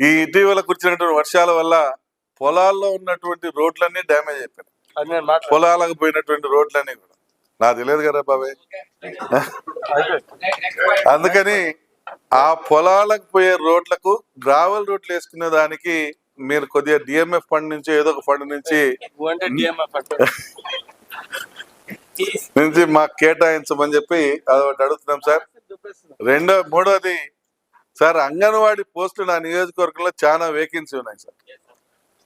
ఈ ఇటీవల కురిచినటువంటి వర్షాల వల్ల పొలాల్లో ఉన్నటువంటి రోడ్లన్నీ డ్యామేజ్ అయిపోయినాయి. పొలాలకు పోయినటువంటి రోడ్లన్నీ కూడా. నాకు తెలియదు కదా బాబాయ్. అందుకని ఆ పొలాలకు పోయే రోడ్లకు గ్రావెల్ రోడ్లు వేసుకునే దానికి మీరు కొద్దిగా డిఎంఎఫ్ ఫండ్ నుంచి ఏదో ఒక ఫండ్ నుంచి నుంచి మాకు కేటాయించమని చెప్పి అదొకటి అడుగుతున్నాం సార్. రెండో మూడోది సార్ అంగన్వాడీ పోస్టులు నా నియోజకవర్గంలో చాలా వేకెన్సీ ఉన్నాయి సార్.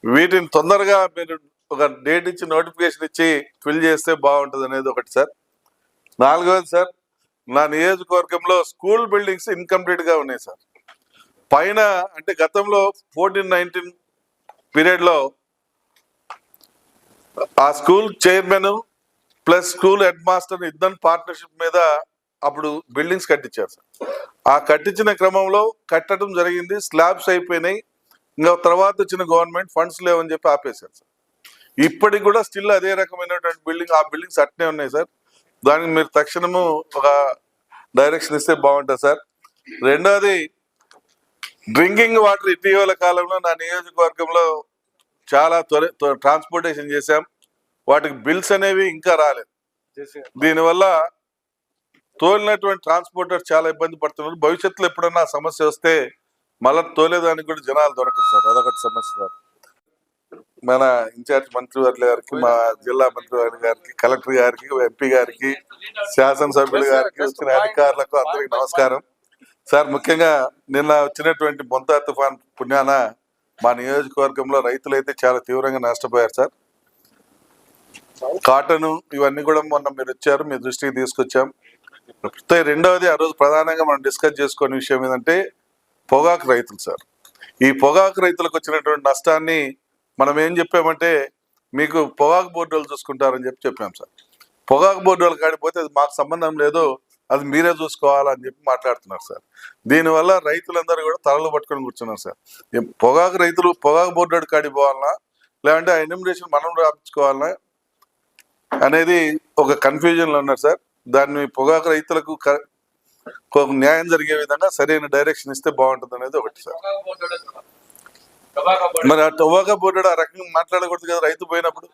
వీటిని తొందరగా మీరు ఒక డేట్ ఇచ్చి నోటిఫికేషన్ ఇచ్చి ఫిల్ చేస్తే బాగుంటుంది అనేది ఒకటి సార్. నాలుగవది సార్ నా నియోజకవర్గంలో స్కూల్ బిల్డింగ్స్ ఇన్కంప్లీట్గా ఉన్నాయి సార్. పైన అంటే గతంలో ఫోర్టీన్ నైన్టీన్ పీరియడ్లో ఆ school chairman plus school headmaster ఇద్దరు పార్ట్నర్షిప్ మీద అప్పుడు బిల్డింగ్స్ కట్టించారు సార్. ఆ కట్టించిన క్రమంలో కట్టడం జరిగింది స్లాబ్స్ అయిపోయినాయి. ఇంకా తర్వాత వచ్చిన గవర్నమెంట్ ఫండ్స్ లేవని చెప్పి ఆపేశారు సార్. ఇప్పటికి కూడా స్టిల్ అదే రకమైనటువంటి బిల్డింగ్ ఆ బిల్డింగ్స్ అట్నే ఉన్నాయి సార్. దానికి మీరు తక్షణము ఒక డైరెక్షన్ ఇస్తే బాగుంటుంది సార్. రెండోది డ్రింకింగ్ వాటర్ ఇటీవల కాలంలో నా నియోజకవర్గంలో చాలా త్వర త్వర- ట్రాన్స్పోర్టేషన్ చేశాం. వాటికి బిల్స్ అనేవి ఇంకా రాలేదు. దీనివల్ల తోలినటువంటి ట్రాన్స్పోర్టర్ చాలా ఇబ్బంది పడుతున్నారు. భవిష్యత్తులో ఎప్పుడన్నా సమస్య వస్తే మళ్ళీ తోలేదానికి కూడా జనాలు దొరకదు సార్. అదొకటి సమస్య సార్. మన ఇన్ఛార్జ్ మంత్రివర్యుల గారికి మా జిల్లా మంత్రివర్యుల గారికి కలెక్టర్ గారికి ఎంపీ గారికి శాసనసభ్యుల గారికి వచ్చిన అధికారులకు అందరికి నమస్కారం. సార్ ముఖ్యంగా నిన్న వచ్చినటువంటి బొంతా తుఫాన్ పుణ్యాన మా నియోజకవర్గంలో రైతులైతే చాలా తీవ్రంగా నష్టపోయారు సార్. కాటన్ ఇవన్నీ కూడా మొన్న మీరు వచ్చారు మీ దృష్టికి తీసుకొచ్చాం. ప్రస్తుతం రెండవది ఆ రోజు ప్రధానంగా మనం డిస్కస్ చేసుకునే విషయం ఏంటంటే పొగాకు రైతులు సార్. ఈ పొగాకు రైతులకు వచ్చినటువంటి నష్టాన్ని మనం ఏం చెప్పామంటే మీకు పొగాకు బోర్డు వాళ్ళు చూసుకుంటారని చెప్పి చెప్పాం సార్. పొగాకు బోర్డు వాళ్ళు కాడిపోతే అది మాకు సంబంధం లేదు అది మీరే చూసుకోవాలని చెప్పి మాట్లాడుతున్నారు సార్. దీనివల్ల రైతులందరూ కూడా తలలు పట్టుకొని కూర్చున్నారు సార్. పొగాకు రైతులు పొగాకు బోర్డు వాడి కాడికి లేదంటే ఆ ఎనిమిడేషన్ మనం రాపించుకోవాలనా అనేది ఒక కన్ఫ్యూజన్లో ఉన్నారు సార్. దాన్ని పొగాకు రైతులకు క- న్యాయం జరిగే విధంగా సరైన డైరెక్షన్ ఇస్తే బాగుంటుంది అనేది ఒకటి సార్. మరి ఆ టొబాకో బోర్డు ఆ రకంగా మాట్లాడకూడదు కదా రైతు పోయినప్పుడు.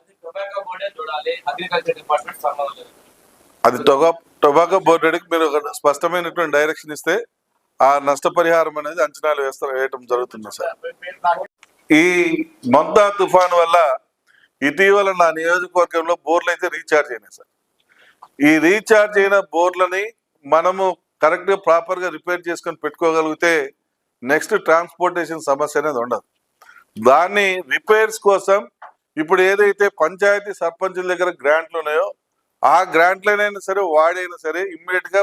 అది టొబా టొబాకో బోర్డుకి మీరు ఒక స్పష్టమైనటువంటి డైరెక్షన్ ఇస్తే ఆ నష్టపరిహారం అనేది అంచనాలు వేస్తారు వేయటం జరుగుతుంది సార్. ఈ మొంతా తుఫాన్ వల్ల ఇటీవల నా నియోజకవర్గంలో బోర్లు అయితే రీఛార్జ్ అయినాయి సార్. ఈ రీఛార్జ్ అయిన బోర్లని మనము కరెక్ట్గా ప్రాపర్గా రిపేర్ చేసుకొని పెట్టుకోగలిగితే నెక్స్ట్ ట్రాన్స్పోర్టేషన్ సమస్య అనేది ఉండదు. దాన్ని రిపేర్స్ కోసం ఇప్పుడు ఏదైతే పంచాయతీ సర్పంచుల దగ్గర గ్రాంట్లు ఉన్నాయో ఆ గ్రాంట్లనైనా సరే వాడైనా సరే ఇమ్మీడియట్గా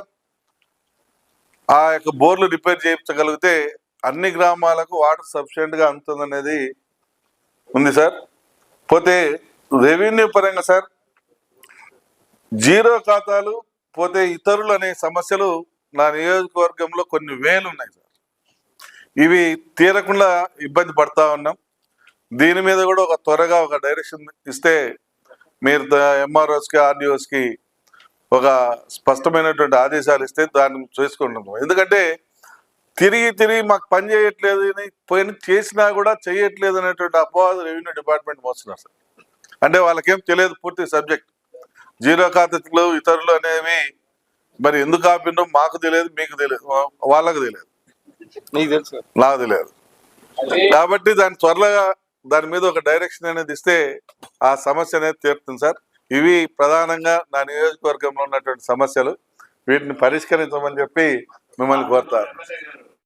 ఆ యొక్క బోర్లు రిపేర్ చేయించగలిగితే అన్ని గ్రామాలకు వాటర్ సఫిషియెంట్గా అందుతుందనేది ఉంది సార్. పోతే రెవెన్యూ పరంగా సార్ జీరో ఖాతాలు పోతే ఇతరులు అనే సమస్యలు నా నియోజకవర్గంలో కొన్ని వేలు ఉన్నాయి సార్. ఇవి తీరకుండా ఇబ్బంది పడతా ఉన్నాం. దీని మీద కూడా ఒక త్వరగా ఒక డైరెక్షన్ ఇస్తే మీరు ఎంఆర్ఓస్కి ఆర్డిఓస్కి ఒక స్పష్టమైనటువంటి ఆదేశాలు ఇస్తే దాన్ని చేసుకుంటున్నాం ఎందుకంటే తిరిగి తిరిగి మాకు పని చేయట్లేదు అని పోయిన చేసినా కూడా చేయట్లేదు అనేటువంటి అపవాదు రెవెన్యూ డిపార్ట్మెంట్ మోస్తున్నారు సార్. అంటే వాళ్ళకేం తెలియదు పూర్తి సబ్జెక్ట్. జీరో ఖాతాలు ఇతరులు అనేవి మరి ఎందుకు ఆపిండో మాకు తెలియదు మీకు తెలియదు వాళ్ళకు తెలియదు. నీకు తెలియదు. కాబట్టి దాని త్వరగా దాని మీద ఒక డైరెక్షన్ అనేది ఇస్తే ఆ సమస్య అనేది తీరుతుంది సార్. ఇవి ప్రధానంగా నా నియోజకవర్గంలో ఉన్నటువంటి సమస్యలు. వీటిని పరిష్కరించమని చెప్పి మిమ్మల్ని కోరుతారు